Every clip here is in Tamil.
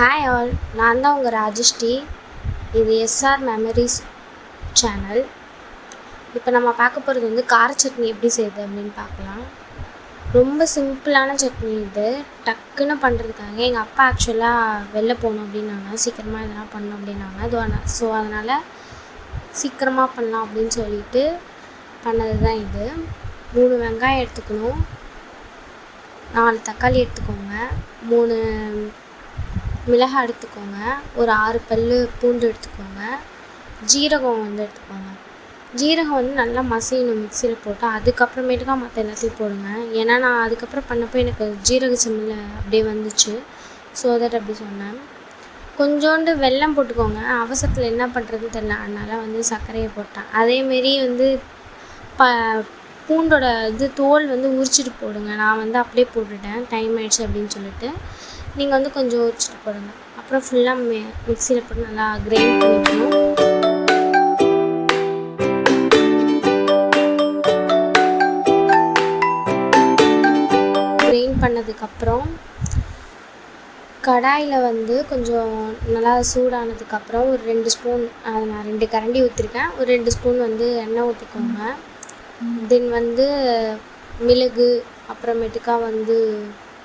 ஹாய் ஆல் நான் தான் உங்கள் ராஜஸ்ரீ. இது எஸ்ஆர் மெமரிஸ் சேனல் இப்போ நம்ம பார்க்க போகிறது வந்து கார சட்னி எப்படி செய்யுது அப்படின்னு பார்க்கலாம். ரொம்ப சிம்பிளான சட்னி இது. டக்குன்னு பண்ணுறதுக்காக எங்கள் அப்பா ஆக்சுவலாக வெளில போகணும் அப்படின்னாங்க. சீக்கிரமாக எதனா பண்ணணும் அப்படின்னாங்க. அது ஸோ அதனால் சீக்கிரமாக பண்ணலாம் அப்படின்னு சொல்லிட்டு பண்ணது தான் இது. மூணு வெங்காயம் எடுத்துக்கணும். நாலு தக்காளி எடுத்துக்கோங்க. மூணு மிளகாய் எடுத்துக்கோங்க. ஒரு ஆறு பல் பூண்டு எடுத்துக்கோங்க. ஜீரகம் வந்து எடுத்துக்கோங்க. ஜீரகம் வந்து நல்லா மசியணும் மிக்சியில் போட்டு அதுக்கப்புறமேட்டுக்கா மற்ற எல்லாத்தையும் போடுங்க. ஏன்னா நான் அதுக்கப்புறம் பண்ணப்போ எனக்கு ஜீரக சம்மில் அப்படியே வந்துச்சு. ஸோ தட் அப்படி சொன்னேன். கொஞ்சோண்டு வெல்லம் போட்டுக்கோங்க. அவசரத்தில் என்ன பண்ணுறதுன்னு தெரில அதனால் வந்து சர்க்கரையை போட்டேன். அதேமாரி வந்து ப பூண்டோட இது தோல் வந்து உரிச்சிட்டு போடுங்க. நான் வந்து அப்படியே போட்டுட்டேன். டைம் ஆயிடுச்சு அப்படின்னு சொல்லிட்டு. நீங்கள் வந்து கொஞ்சம் உரிச்சிட்டு போடுங்க. அப்புறம் ஃபுல்லாக மி மிக்சியில் போட்டு நல்லா கிரைண்ட் பண்ணிக்கணும் கிரைண்ட் பண்ணதுக்கப்புறம் கடாயில் வந்து கொஞ்சம் நல்லா சூடானதுக்கப்புறம் ஒரு ரெண்டு ஸ்பூன் நான் ரெண்டு கரண்டி ஊற்றிருக்கேன் ஒரு ரெண்டு ஸ்பூன் வந்து எண்ணெய் ஊற்றிக்கோங்க தென் வந்து மிளகு அப்புறமேட்டுக்கா வந்து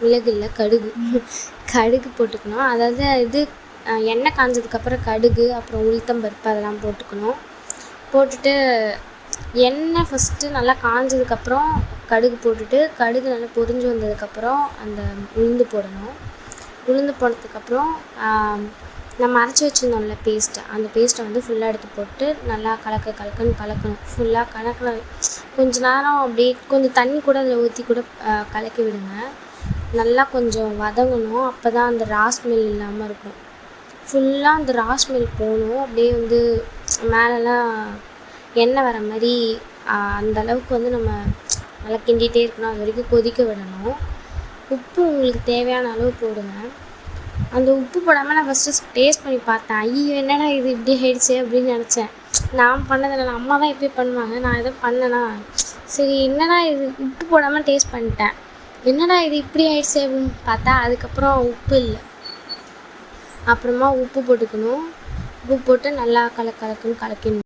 மிளகு இல்லை கடுகு. கடுகு போட்டுக்கணும். அதாவது இது எண்ணெய் காஞ்சதுக்கப்புறம் கடுகு அப்புறம் உளுத்தம்பருப்பு அதெல்லாம் போட்டுக்கணும். போட்டுட்டு எண்ணெய் ஃபஸ்ட்டு நல்லா காஞ்சதுக்கப்புறம் கடுகு போட்டுட்டு கடுகு நல்லா பொரிஞ்சு வந்ததுக்கப்புறம் அந்த உளுந்து போடணும். உளுந்து போனதுக்கப்புறம் நம்ம அரைச்சி வச்சுருந்தோம்ல பேஸ்ட்டு அந்த பேஸ்ட்டை வந்து ஃபுல்லாக எடுத்து போட்டு நல்லா கலக்க கலக்குன்னு கலக்கணும் ஃபுல்லாக கலக்கின கொஞ்ச நேரம் அப்படியே கொஞ்சம் தண்ணி கூட அதில் ஊற்றி கூட கலக்கி விடுங்க. நல்லா கொஞ்சம் வதங்கணும். அப்போ தான் அந்த ரா ஸ்மெல் இல்லாமல் இருக்கும். ஃபுல்லாக அந்த ரா ஸ்மெல் போகணும் அப்படியே வந்து மேலெலாம் எண்ணெய் வர மாதிரி அந்த அளவுக்கு வந்து நம்ம நல்லா கிண்டிகிட்டே இருக்கணும். அது வரைக்கும் கொதிக்க விடணும். உப்பு உங்களுக்கு தேவையான அளவு போடுங்க. அந்த உப்பு போடாமல் நான் ஃபஸ்ட்டு டேஸ்ட் பண்ணி பார்த்தேன். ஐயோ என்னடா இது இப்படி ஆயிடுச்சு அப்படின்னு நினச்சேன். நான் பண்ணதில்லை. அம்மா தான் எப்படி பண்ணுவாங்க. நான் எதுவும் பண்ணேன்னா சரி என்னடா இது? உப்பு போடாமல் டேஸ்ட் பண்ணிட்டேன். என்னடா இது இப்படி ஆயிடுச்சு அப்படின்னு பார்த்தா அதுக்கப்புறம் உப்பு இல்லை. அப்புறமா உப்பு போட்டுக்கணும். உப்பு போட்டு நல்லா கலக்கு கலக்குன்னு